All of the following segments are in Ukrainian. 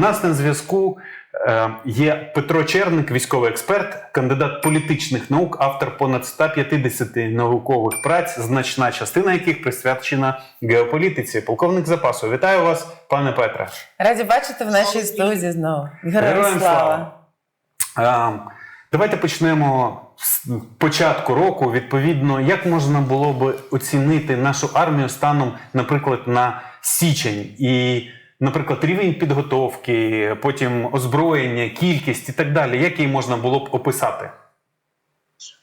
нас на зв'язку е, є Петро Черник, військовий експерт, кандидат політичних наук, автор понад 150 наукових праць, значна частина яких присвячена геополітиці. Полковник запасу. Вітаю вас, пане Петре. Раді бачити в нашій студії знову. Героям Героям слава. слава. Е, Давайте почнемо з початку року. Відповідно, як можна було би оцінити нашу армію станом, наприклад, на січень і, наприклад, рівень підготовки, потім озброєння, кількість і так далі. Як її можна було б описати?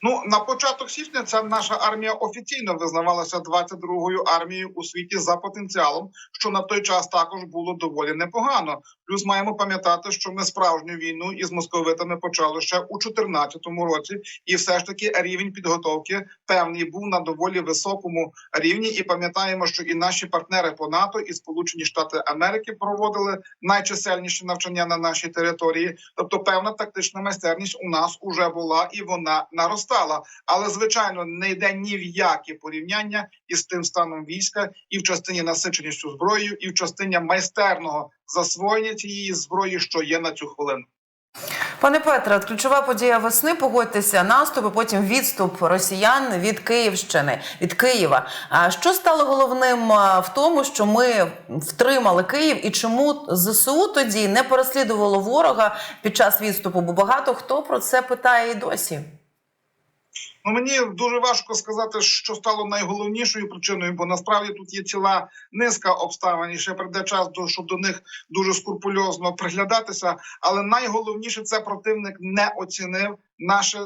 Ну на початок січня ця наша армія офіційно визнавалася 22-ю армією у світі за потенціалом, що на той час також було доволі непогано. Плюс маємо пам'ятати, що ми справжню війну із московитами почали ще у 2014 році, і все ж таки рівень підготовки певний був на доволі високому рівні. І пам'ятаємо, що і наші партнери по НАТО, і Сполучені Штати Америки проводили найчисельніші навчання на нашій території. Тобто, певна тактична майстерність у нас уже була і вона наростала. Але звичайно не йде ні в яке порівняння із тим станом війська, і в частині насиченістю зброєю, і в частині майстерного засвоєння цієї зброї, що є на цю хвилину. Пане Петре, ключова подія весни. Погодьтеся, наступ, і потім відступ росіян від Київщини, від Києва. А що стало головним в тому, що ми втримали Київ, і чому ЗСУ тоді не переслідувало ворога під час відступу? Бо багато хто про це питає і досі. Ну мені дуже важко сказати, що стало найголовнішою причиною, бо насправді тут є ціла низка обставин. І ще прийде час до щоб до них дуже скрупульозно приглядатися. Але найголовніше це противник не оцінив наше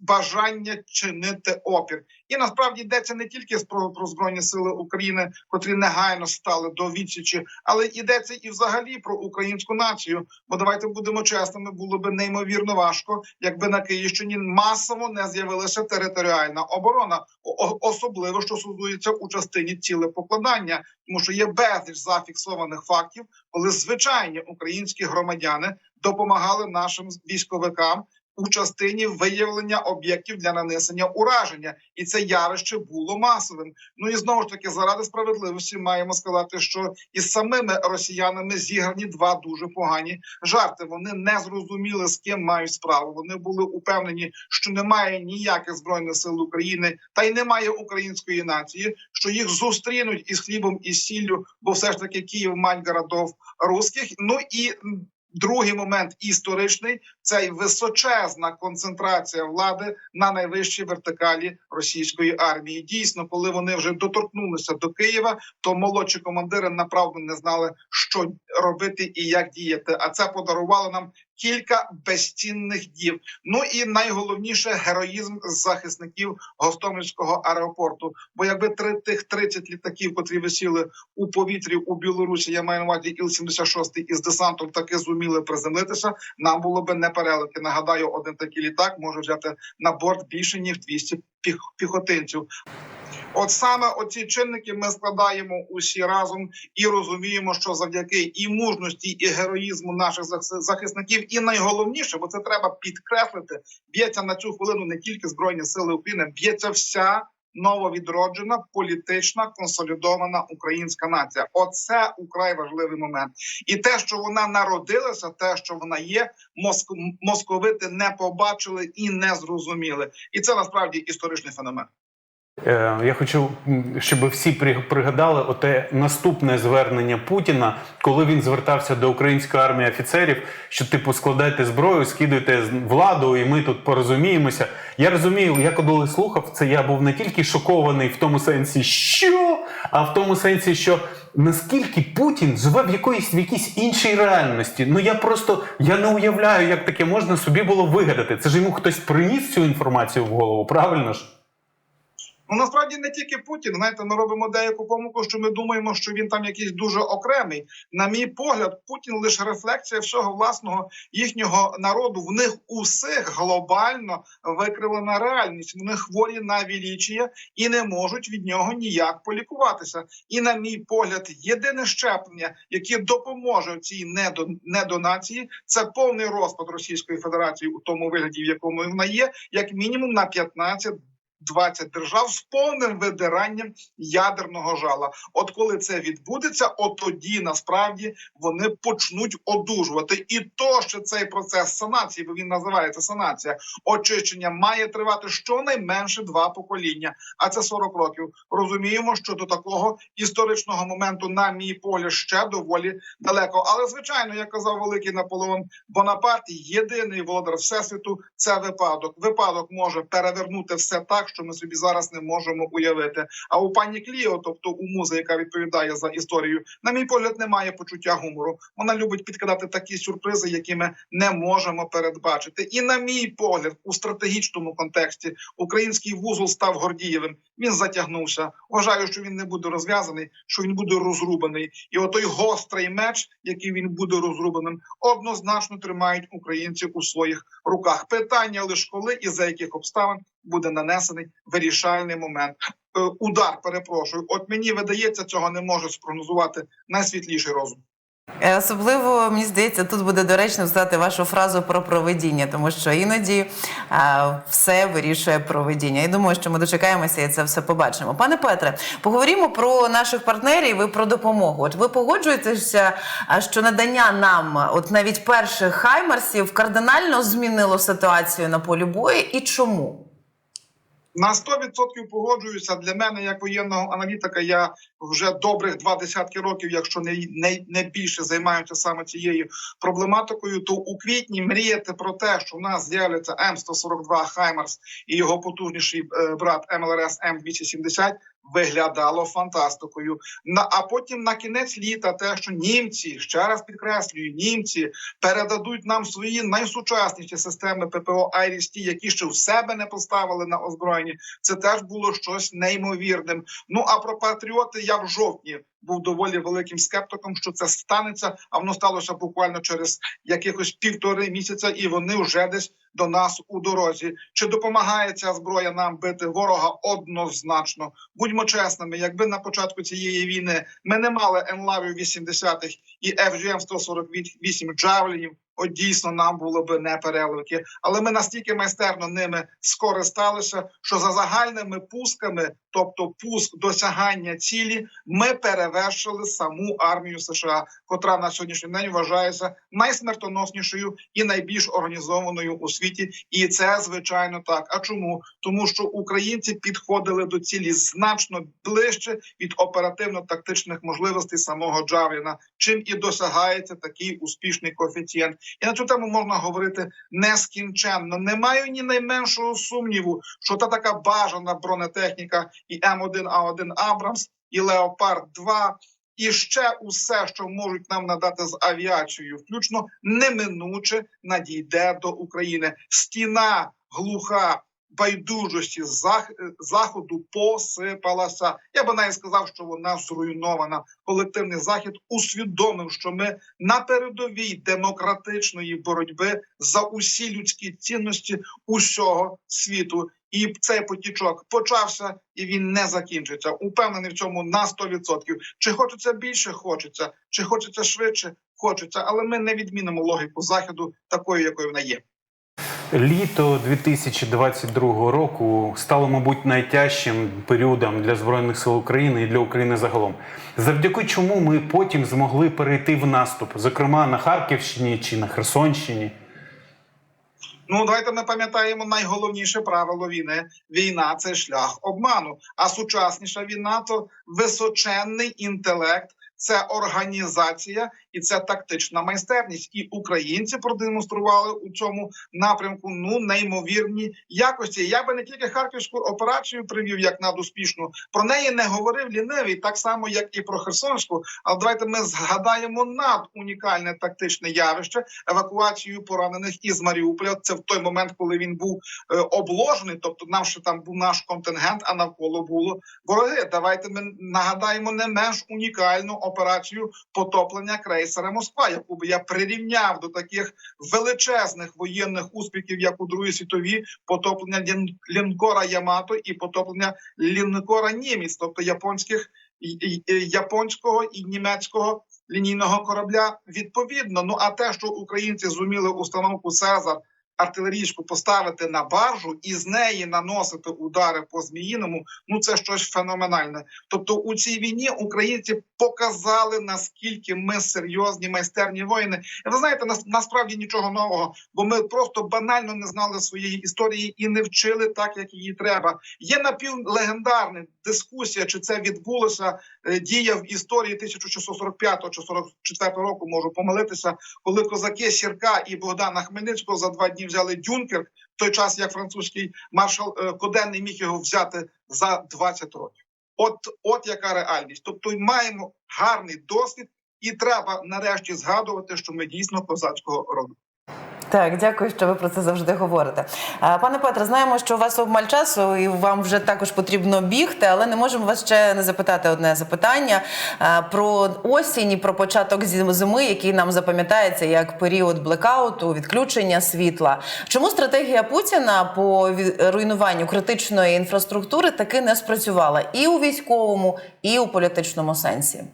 бажання чинити опір. І насправді йдеться не тільки про, про збройні сили України, котрі негайно стали до відсічі, але йдеться і взагалі про українську націю. Бо давайте будемо чесними, було би неймовірно важко, якби на Київщині масово не з'явилася територіальна оборона, особливо що стосується у частині цілепокладання, тому що є безліч зафіксованих фактів, коли звичайні українські громадяни допомагали нашим військовикам у частині виявлення об'єктів для нанесення ураження, і це явище було масовим. Ну і знову ж таки, заради справедливості, маємо сказати, що із самими росіянами зіграні два дуже погані жарти. Вони не зрозуміли з ким мають справу. Вони були упевнені, що немає ніяких збройних сил України, та й немає української нації, що їх зустрінуть із хлібом і сіллю, бо все ж таки Київ мать городов русських. Ну і Другий момент історичний це й височезна концентрація влади на найвищій вертикалі російської армії. Дійсно, коли вони вже доторкнулися до Києва, то молодші командири направду не знали, що робити і як діяти. А це подарувало нам кілька безцінних дів. Ну і найголовніше героїзм захисників Гостомельського аеропорту. Бо якби три тих 30 літаків, котрі висіли у повітрі у Білорусі, я маю на увазі Іл-76 із десантом, таки зуміли приземлитися. Нам було би не перелики. Нагадаю, один такий літак може взяти на борт більше ніж 200 піх- піхотинців. От саме оці чинники ми складаємо усі разом і розуміємо, що завдяки і мужності, і героїзму наших захисників, і найголовніше, бо це треба підкреслити, б'ється на цю хвилину не тільки збройні сили України, б'ється вся нововідроджена політична консолідована українська нація. Оце украй важливий момент. І те, що вона народилася, те, що вона є, моск... московити не побачили і не зрозуміли. І це насправді історичний феномен. Е, Я хочу, щоб всі при- пригадали оте наступне звернення Путіна, коли він звертався до української армії офіцерів, що типу складайте зброю, скидуйте з- владу, і ми тут порозуміємося. Я розумію, я коли слухав це, я був не тільки шокований в тому сенсі, що, а в тому сенсі, що наскільки Путін живе в якоїсь в якійсь іншій реальності. Ну я просто я не уявляю, як таке можна собі було вигадати. Це ж йому хтось приніс цю інформацію в голову, правильно ж? Ну насправді не тільки Путін. Знаєте, ми робимо деяку помилку, що ми думаємо, що він там якийсь дуже окремий. На мій погляд, Путін лише рефлексія всього власного їхнього народу. В них усіх глобально викривлена реальність. Вони хворі на вілічія і не можуть від нього ніяк полікуватися. І на мій погляд, єдине щеплення, яке допоможе цій недо, недонації, це повний розпад Російської Федерації у тому вигляді, в якому вона є, як мінімум на 15 20 держав з повним видиранням ядерного жала. От коли це відбудеться, от тоді насправді вони почнуть одужувати. І то, що цей процес санації, бо він називається санація, очищення має тривати щонайменше два покоління, а це 40 років. Розуміємо, що до такого історичного моменту, на мій погляд, ще доволі далеко. Але звичайно, як казав великий Наполеон Бонапарт, єдиний володар всесвіту це випадок. Випадок може перевернути все так, що ми собі зараз не можемо уявити. А у пані Кліо, тобто у музи, яка відповідає за історію, на мій погляд, немає почуття гумору. Вона любить підкидати такі сюрпризи, які ми не можемо передбачити. І на мій погляд, у стратегічному контексті український вузол став Гордієвим. Він затягнувся. Вважаю, що він не буде розв'язаний, що він буде розрубаний. І отой гострий меч, який він буде розрубаним, однозначно тримають українці у своїх руках. Питання лише коли і за яких обставин буде нанесений вирішальний момент. Е, Удар, перепрошую. От мені видається, цього не може спрогнозувати найсвітліший розум. Е, Особливо мені здається, тут буде доречно здати вашу фразу про проведіння, тому що іноді а, все вирішує проведіння. І думаю, що ми дочекаємося і це все побачимо. Пане Петре, поговоримо про наших партнерів і про допомогу. От ви погоджуєтеся, що надання нам, от навіть перших хаймарсів, кардинально змінило ситуацію на полі бою, і чому? На 100% погоджуюся. Для мене, як воєнного аналітика, я вже добрих два десятки років, якщо не, не, не більше займаюся саме цією проблематикою. То у квітні мріяти про те, що в нас з'являться М142 Хаймарс і його потужніший е, брат МЛРС М270 виглядало фантастикою. А потім на кінець літа, те, що німці ще раз підкреслюю, німці передадуть нам свої найсучасніші системи ППО Айріс-Т, які ще в себе не поставили на озброєнні. Це теж було щось неймовірним. Ну а про патріоти я в жовтні був доволі великим скептиком, що це станеться. А воно сталося буквально через якихось півтори місяця, і вони вже десь до нас у дорозі. Чи допомагає ця зброя нам бити ворога? Однозначно. Будьмо чесними, якби на початку цієї війни ми не мали енлавів 80-х і FGM 148 джавлінів. От дійсно нам було би не переливки, але ми настільки майстерно ними скористалися, що за загальними пусками, тобто пуск досягання цілі, ми перевершили саму армію США, котра на сьогоднішній день вважається найсмертоноснішою і найбільш організованою у світі. І це звичайно так. А чому? Тому що українці підходили до цілі значно ближче від оперативно-тактичних можливостей самого Джавліна, чим і досягається такий успішний коефіцієнт. І на цю тему можна говорити нескінченно. Не маю ні найменшого сумніву, що та така бажана бронетехніка і М1А1 Абрамс, і Леопард 2 і ще усе, що можуть нам надати з авіацією, включно неминуче надійде до України. Стіна глуха. Байдужості зах... заходу посипалася. Я би навіть сказав, що вона зруйнована. Колективний захід усвідомив, що ми на передовій демократичної боротьби за усі людські цінності усього світу. І цей потічок почався, і він не закінчиться. Упевнений в цьому на 100%. Чи хочеться більше? Хочеться, чи хочеться швидше? Хочеться, але ми не відмінимо логіку заходу такою, якою вона є. Літо 2022 року стало, мабуть, найтяжчим періодом для збройних сил України і для України загалом. Завдяки чому ми потім змогли перейти в наступ, зокрема на Харківщині чи на Херсонщині. Ну, давайте ми пам'ятаємо найголовніше правило війни: війна це шлях обману. А сучасніша війна то височенний інтелект, це організація і це тактична майстерність. І українці продемонстрували у цьому напрямку ну неймовірні якості. Я би не тільки харківську операцію привів як надуспішну, про неї не говорив лінивий, так само як і про Херсонську. Але давайте ми згадаємо над унікальне тактичне явище евакуацію поранених із Маріуполя. Це в той момент, коли він був е, обложений, тобто нам ще там був наш контингент, а навколо було вороги. Давайте ми нагадаємо не менш унікальну операцію потоплення крейсера Москва, яку би я прирівняв до таких величезних воєнних успіхів, як у Другій світовій, потоплення лінкора Ямато і потоплення лінкора Німець, тобто японських японського і німецького лінійного корабля відповідно. Ну а те, що українці зуміли установку Цезар артилерійську поставити на баржу і з неї наносити удари по зміїному. Ну це щось феноменальне. Тобто, у цій війні українці показали наскільки ми серйозні майстерні воїни. І ви знаєте, нас, насправді нічого нового, бо ми просто банально не знали своєї історії і не вчили так, як її треба. Є напівлегендарна дискусія, чи це відбулося е, дія в історії 1645 чи 44 року. Можу помилитися, коли козаки Сірка і Богдана Хмельницького за два дні взяли Дюнкерк, в той час як французький маршал е, Коден не міг його взяти за 20 років. От, от яка реальність. Тобто маємо гарний досвід, і треба нарешті згадувати, що ми дійсно козацького роду. Так, дякую, що ви про це завжди говорите. Пане Петре, знаємо, що у вас обмаль часу, і вам вже також потрібно бігти, але не можемо вас ще не запитати одне запитання про осінь і про початок зим- зими, який нам запам'ятається як період блекауту, відключення світла. Чому стратегія Путіна по руйнуванню критичної інфраструктури таки не спрацювала і у військовому, і у політичному сенсі?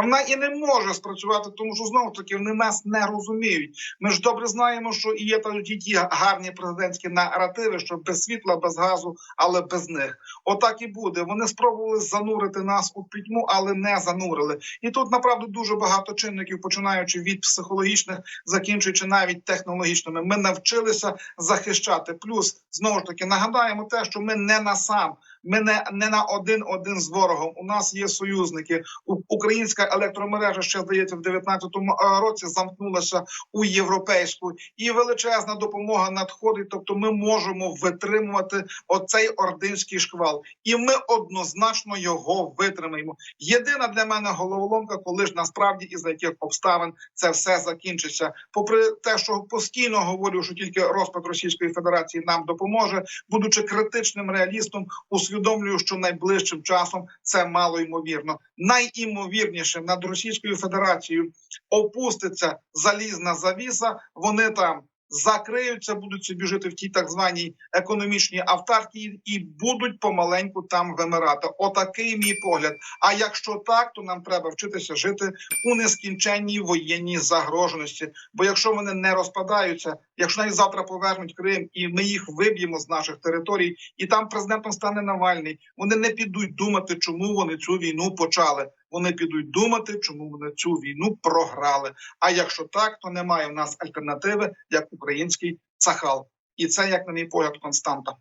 Вона і не може спрацювати, тому що знову таки вони нас не розуміють. Ми ж добре знаємо, що і є тоді ті гарні президентські наративи, що без світла, без газу, але без них. Отак і буде. Вони спробували занурити нас у пітьму, але не занурили. І тут направду дуже багато чинників, починаючи від психологічних, закінчуючи навіть технологічними. Ми навчилися захищати. Плюс знову ж таки нагадаємо те, що ми не на сам. Ми не, не на один один з ворогом. У нас є союзники. Українська електромережа ще здається в 19-му е, році замкнулася у європейську, і величезна допомога надходить. Тобто, ми можемо витримувати оцей ординський шквал, і ми однозначно його витримаємо. Єдина для мене головоломка, коли ж насправді і за яких обставин це все закінчиться. Попри те, що постійно говорю, що тільки розпад Російської Федерації нам допоможе, будучи критичним реалістом, усвідомлюю, що найближчим часом це мало ймовірно. Найімовірніше над Російською Федерацією опуститься залізна завіса. Вони там закриються, будуть собі жити в тій так званій економічній автаркії і будуть помаленьку там вимирати. Отакий мій погляд. А якщо так, то нам треба вчитися жити у нескінченній воєнній загроженості. Бо якщо вони не розпадаються, якщо навіть завтра повернуть Крим і ми їх виб'ємо з наших територій, і там президентом стане Навальний, вони не підуть думати, чому вони цю війну почали. Вони підуть думати, чому вони цю війну програли. А якщо так, то немає в нас альтернативи як український цахал, і це як на мій погляд константа.